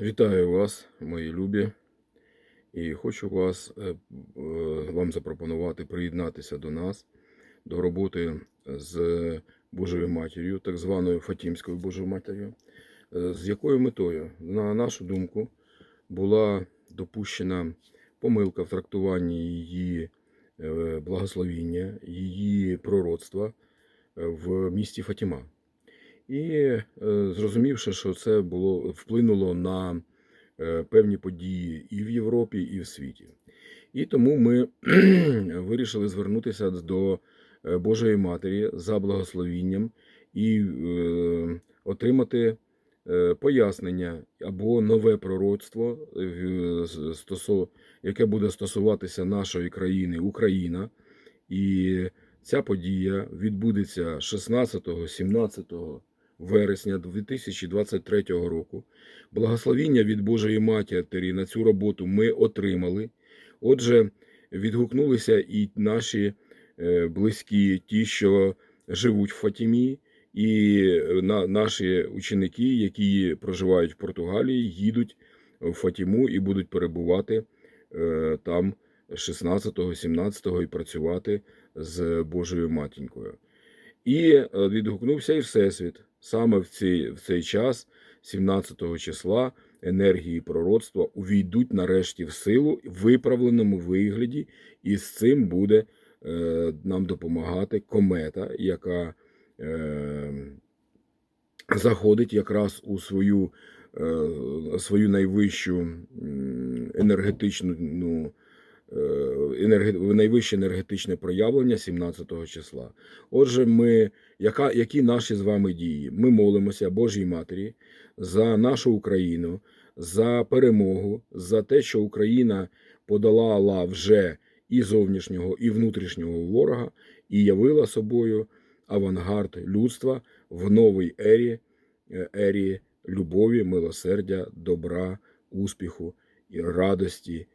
Вітаю вас, мої любі, і хочу вас, е, е, вам запропонувати приєднатися до нас, до роботи з Божою Матір'ю, так званою Фатімською Божою Матір'ю. Е, З якою метою, на нашу думку, була допущена помилка в трактуванні її благословіння, її пророцтва в місті Фатіма. І е, зрозумівши, що це було вплинуло на е, певні події і в Європі, і в світі. І тому ми вирішили звернутися до е, Божої Матері за благословінням і отримати пояснення або нове пророцтво, яке буде стосуватися нашої країни Україна. І ця подія відбудеться 16-17 вересня 2023 року. Благословіння від Божої Матері на цю роботу ми отримали. Отже, відгукнулися і наші е, близькі, ті, що живуть в Фатімі, і е, наші ученики, які проживають в Португалії, їдуть в Фатіму і будуть перебувати е, там 16-го, 17-го і працювати з Божою матінькою. І відгукнувся і Всесвіт. Саме в цей, в цей час, 17 числа, енергії пророцтва увійдуть нарешті в силу в виправленому вигляді, і з цим буде е, нам допомагати комета, яка е, заходить якраз у свою, е, свою найвищу енергетичну. Ну, е, енерге- найвище енергетичне проявлення 17 числа. Отже, ми, яка, які наші з вами дії? Ми молимося Божій Матері за нашу Україну, за перемогу, за те, що Україна подолала вже і зовнішнього, і внутрішнього ворога, і явила собою авангард людства в новій ері, е, ері любові, милосердя, добра, успіху і радості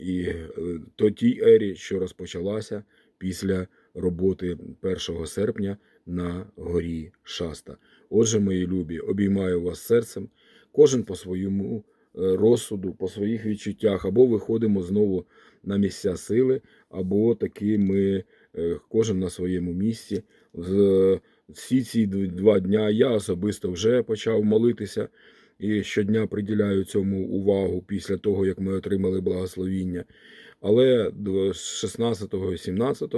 і е, то тій ері, що розпочалася після роботи 1 серпня на горі Шаста. Отже, мої любі, обіймаю вас серцем, кожен по своєму е, розсуду, по своїх відчуттях, або виходимо знову на місця сили, або таки ми е, кожен на своєму місці. Всі ці два дня я особисто вже почав молитися і щодня приділяю цьому увагу після того, як ми отримали благословіння. Але до 16 і 17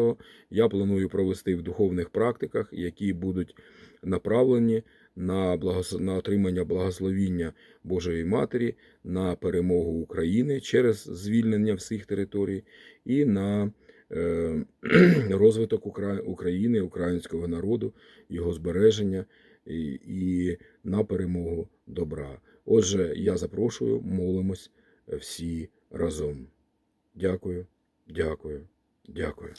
я планую провести в духовних практиках, які будуть направлені на, благос... на отримання благословіння Божої Матері, на перемогу України через звільнення всіх територій і на е, розвиток Укра... України, українського народу, його збереження і на перемогу добра. Отже, я запрошую, молимось всі разом. Дякую, дякую, дякую.